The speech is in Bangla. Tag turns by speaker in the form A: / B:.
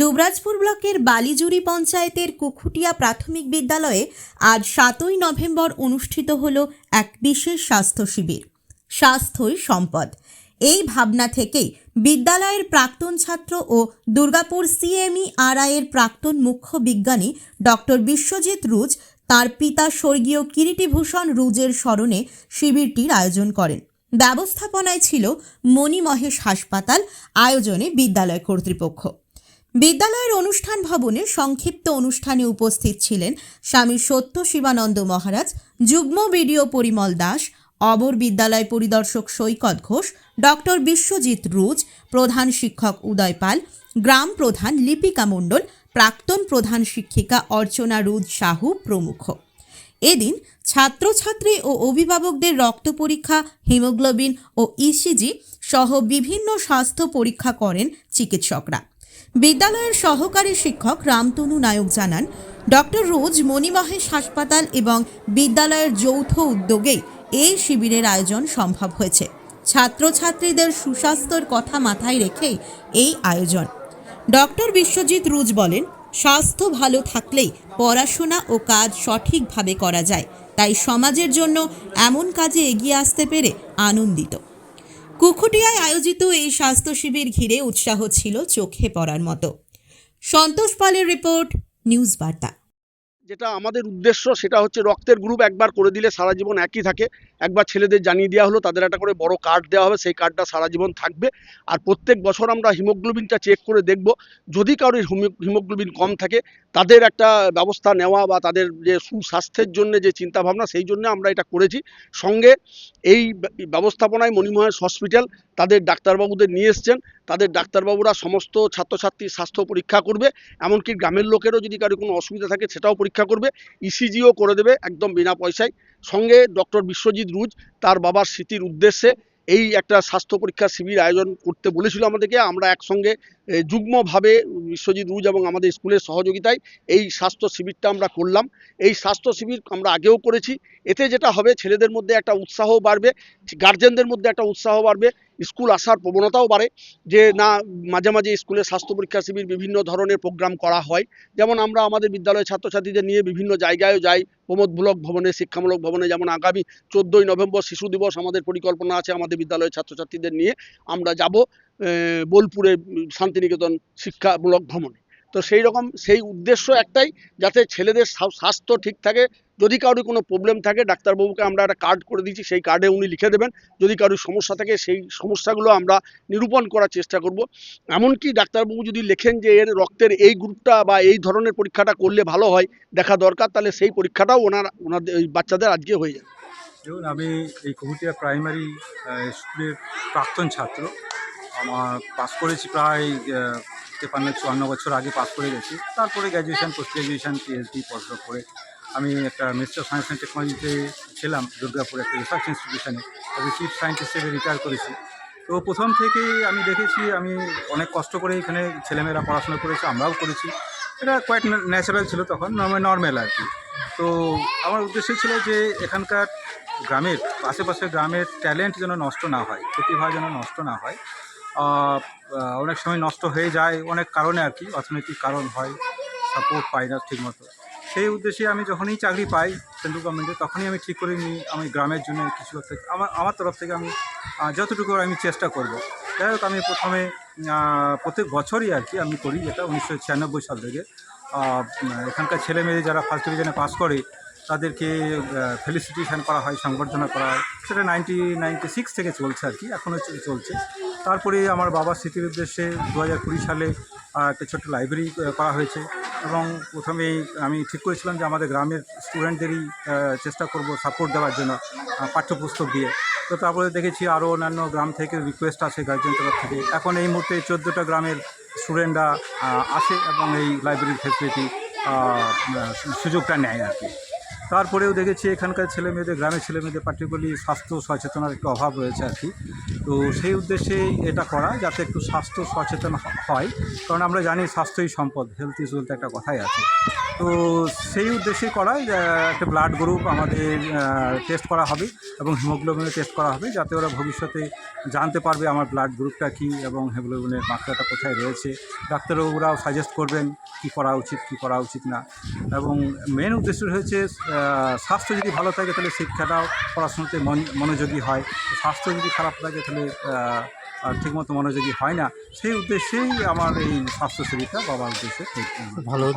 A: দুবরাজপুর ব্লকের বালিজুরি পঞ্চায়েতের কুখুটিয়া প্রাথমিক বিদ্যালয়ে আজ সাতই নভেম্বর অনুষ্ঠিত হল এক বিশেষ স্বাস্থ্য শিবির, স্বাস্থ্যই সম্পদ। এই ভাবনা থেকেই বিদ্যালয়ের প্রাক্তন ছাত্র ও দুর্গাপুর সিএমই আরআইয়ের প্রাক্তন মুখ্য বিজ্ঞানী ডক্টর বিশ্বজিৎ রুজ তার পিতা স্বর্গীয় কিরিটিভূষণ রুজের স্মরণে শিবিরটির আয়োজন করেন। ব্যবস্থাপনায় ছিল মণিমহেশ হাসপাতাল, আয়োজনে বিদ্যালয় কর্তৃপক্ষ। বিদ্যালয়ের অনুষ্ঠান ভবনে সংক্ষিপ্ত অনুষ্ঠানে উপস্থিত ছিলেন স্বামী সত্য শিবানন্দ মহারাজ, যুগ্ম বিডিও পরিমল দাস, অবর বিদ্যালয় পরিদর্শক সৈকত ঘোষ, ডক্টর বিশ্বজিৎ রুজ, প্রধান শিক্ষক উদয় পাল, গ্রাম প্রধান লিপিকা মণ্ডল, প্রাক্তন প্রধান শিক্ষিকা অর্চনা রুজ সাহু প্রমুখ। এদিন ছাত্রছাত্রী ও অভিভাবকদের রক্ত পরীক্ষা, হিমোগ্লোবিন ও ইসিজি সহ বিভিন্ন স্বাস্থ্য পরীক্ষা করেন চিকিৎসকরা। বিদ্যালয়ের সহকারী শিক্ষক রামতনু নায়ক জানান, ডক্টর রোজ মণিমহেশ হাসপাতাল এবং বিদ্যালয়ের যৌথ উদ্যোগেই এই শিবিরের আয়োজন সম্ভব হয়েছে। ছাত্রছাত্রীদের সুস্বাস্থ্যের কথা মাথায় রেখেই এই আয়োজন। ডক্টর বিশ্বজিৎ রুজ বলেন, স্বাস্থ্য ভালো থাকলেই পড়াশোনা ও কাজ সঠিকভাবে করা যায়। তাই সমাজের জন্য এমন কাজে এগিয়ে আসতে পেরে আনন্দিত। কুকুটিয়ায় আয়োজিত এই স্বাস্থ্য শিবির ঘিরে উৎসাহ ছিল চোখে পড়ার মতো। সন্তোষ পালের রিপোর্ট, নিউজ বার্তা।
B: যেটা আমাদের উদ্দেশ্য সেটা হচ্ছে রক্তের গ্রুপ একবার করে দিলে সারা জীবন একই থাকে। একবার ছেলেদের জানিয়ে দেওয়া হলো, তাদের একটা করে বড় কার্ড দেওয়া হবে, সেই কার্ডটা সারা জীবন থাকবে। আর প্রত্যেক বছর আমরা হিমোগ্লোবিনটা চেক করে দেখব। যদি কারোর হিমোগ্লোবিন কম থাকে, তাদের একটা ব্যবস্থা নেওয়া বা তাদের যে সুস্বাস্থ্যের জন্য যে চিন্তাভাবনা, সেই জন্য আমরা এটা করেছি। সঙ্গে এই ব্যবস্থাপনায় মণিমহেশ হসপিটাল তাদের ডাক্তারবাবুদের নিয়ে এসছেন। তাদের ডাক্তারবাবুরা সমস্ত ছাত্রছাত্রীর স্বাস্থ্য পরীক্ষা করবে। এমনকি গ্রামের লোকেরও যদি কারও কোনো অসুবিধা থাকে, সেটাও পরীক্ষা করবে ইসিজিও করে দেবে একদম বিনা পয়সায়। সঙ্গে ডক্টর বিশ্বজিৎ রুজ, তার বাবার স্মৃতির উদ্দেশ্যে এই একটা স্বাস্থ্য পরীক্ষার শিবির আয়োজন করতে বলেছিল আমাদেরকে। আমরা একসঙ্গে যুগ্মভাবে বিশ্বজিৎ রুজ এবং আমাদের স্কুলের সহযোগিতায় এই স্বাস্থ্য শিবিরটা আমরা করলাম। এই স্বাস্থ্য শিবির আমরা আগেও করেছি। এতে যেটা হবে, ছেলেদের মধ্যে একটা উৎসাহ বাড়বে, গার্জেনদের মধ্যে একটা উৎসাহ বাড়বে। স্কুল আসার প্রবণতাও বাড়ে যে না, মাঝে মাঝে স্কুলে স্বাস্থ্য পরীক্ষা শিবির বিভিন্ন ধরনের প্রোগ্রাম করা হয়। যেমন আমরা আমাদের বিদ্যালয়ের ছাত্রছাত্রীদের নিয়ে বিভিন্ন জায়গায়ও যাই, প্রমোদ ব্লক ভবনে, শিক্ষামূলক ভবনে। যেমন আগামী চোদ্দোই নভেম্বর শিশু দিবস আমাদের পরিকল্পনা আছে আমাদের বিদ্যালয়ের ছাত্রছাত্রীদের নিয়ে আমরা যাব বোলপুরে শান্তিনিকেতন শিক্ষামূলক ভ্রমণে তো সেই রকম, সেই উদ্দেশ্য একটাই যাতে ছেলেদের স্বাস্থ্য ঠিক থাকে। যদি কারোর কোনো প্রবলেম থাকে, ডাক্তারবাবুকে আমরা একটা কার্ড করে দিচ্ছি, সেই কার্ডে উনি লিখে দেবেন। যদি কারোর সমস্যা থাকে, সেই সমস্যাগুলো আমরা নিরূপণ করার চেষ্টা করব। এমনকি ডাক্তারবাবু যদি লেখেন যে এর রক্তের এই গ্রুপটা বা এই ধরনের পরীক্ষাটা করলে ভালো হয়, দেখা দরকার, তাহলে সেই পরীক্ষাটাও ওনার ওনাদের বাচ্চাদের আজকে হয়ে যাবে।
C: দেখুন, আমি এই কুহুটিয়া প্রাইমারি স্কুলের প্রাক্তন ছাত্র। আমার পাস করেছি প্রায় তেপান্ন চুয়ান্ন বছর আগে পাস করে গেছি। তারপরে গ্র্যাজুয়েশন পোস্ট গ্র্যাজুয়েশন পিএইচডি পড়াশোনা করে আমি একটা মিনিস্টার সায়েন্স অ্যান্ড টেকনোলজিতে ছিলাম, দুর্গাপুর একটা রিসার্চ ইনস্টিটিউশনে আমি চিফ সায়েন্টিস্ট হিসেবে রিটায়ার করেছি। তো প্রথম থেকেই আমি দেখেছি, আমি অনেক কষ্ট করে এখানে ছেলেমেয়েরা পড়াশোনা করেছে, আমরাও করেছি। এটা কোয়াইট ন্যাচারাল ছিল তখন নর্মাল আর কি। তো আমার উদ্দেশ্য ছিল যে এখানকার গ্রামের, আশেপাশের গ্রামের ট্যালেন্ট যেন নষ্ট না হয়, প্রতিভা যেন নষ্ট না হয়। অনেক সময় নষ্ট হয়ে যায়, অনেক কারণে আর কি, অর্থনৈতিক কারণ হয় সাপোর্ট পাই না ঠিকমতো। সেই উদ্দেশ্যে আমি যখনই চাকরি পাই সেন্ট্রাল গভর্নমেন্টে তখনই আমি ঠিক করে নিই, আমি গ্রামের জন্য কিছু আমার আমার তরফ থেকে আমি যতটুকু আমি চেষ্টা করব। যাই হোক, আমি প্রথমে প্রত্যেক বছরই আর কি আমি করি এটা উনিশশো সাল থেকে। এখানকার ছেলে মেয়ে যারা ফার্স্ট ডিভিশনে পাস করে তাদেরকে ফেলিসিটেশন করা হয়, সংবর্ধনা করা হয়। সেটা নাইনটি নাইনটি সিক্স থেকে চলছে আর কি এখনও চলছে। তারপরে আমার বাবার স্মৃতির উদ্দেশ্যে দু হাজার কুড়ি সালে একটা ছোট্ট লাইব্রেরি করা হয়েছে। এবং প্রথমেই আমি ঠিক করেছিলাম যে আমাদের গ্রামের স্টুডেন্টদেরই চেষ্টা করব সাপোর্ট দেওয়ার জন্য পাঠ্যপুস্তক দিয়ে। তো তারপরে দেখেছি আরও অন্যান্য গ্রাম থেকে রিকোয়েস্ট আসে গার্জেন তরফ থেকে। এখন এই মুহূর্তে চোদ্দোটা গ্রামের স্টুডেন্টরা আসে এবং এই লাইব্রেরির ফেসিলিটি সুযোগটা নেয় আর কি। তারপরেও দেখেছি এখানকার ছেলে মেয়েদের, গ্রামের ছেলে মেয়েদের পার্টিকুলারলি স্বাস্থ্য সচেতনার একটু অভাব রয়েছে আর কি। তো সেই উদ্দেশ্যেই এটা করা যাতে একটু স্বাস্থ্য সচেতন হয়। কারণ আমরা জানি স্বাস্থ্যই সম্পদ হেলথ ইজ ওয়েলথ একটা কথাই আছে। তো সেই উদ্দেশ্যে করা একটা ব্লাড গ্রুপ আমাদের টেস্ট করা হবে এবং হিমোগ্লোবিনের টেস্ট করা হবে যাতে ওরা ভবিষ্যতে জানতে পারবে আমার ব্লাড গ্রুপটা কী এবং হিমোগ্লোবিনের মাত্রাটা কোথায় রয়েছে। ডাক্তারবাবুরাও সাজেস্ট করবেন কি করা উচিত, কি করা উচিত না। এবং মেন উদ্দেশ্য হয়েছে স্বাস্থ্য যদি ভালো থাকে তাহলে শিক্ষাটাও পড়াশোনাতে মন- মনোযোগী হয়। স্বাস্থ্য যদি খারাপ থাকে তাহলে ঠিকমতো মনোযোগী হয় না। সেই উদ্দেশ্যেই আমার এই স্বাস্থ্য শিবিরটা বাবার উদ্দেশ্যে।
D: ভালো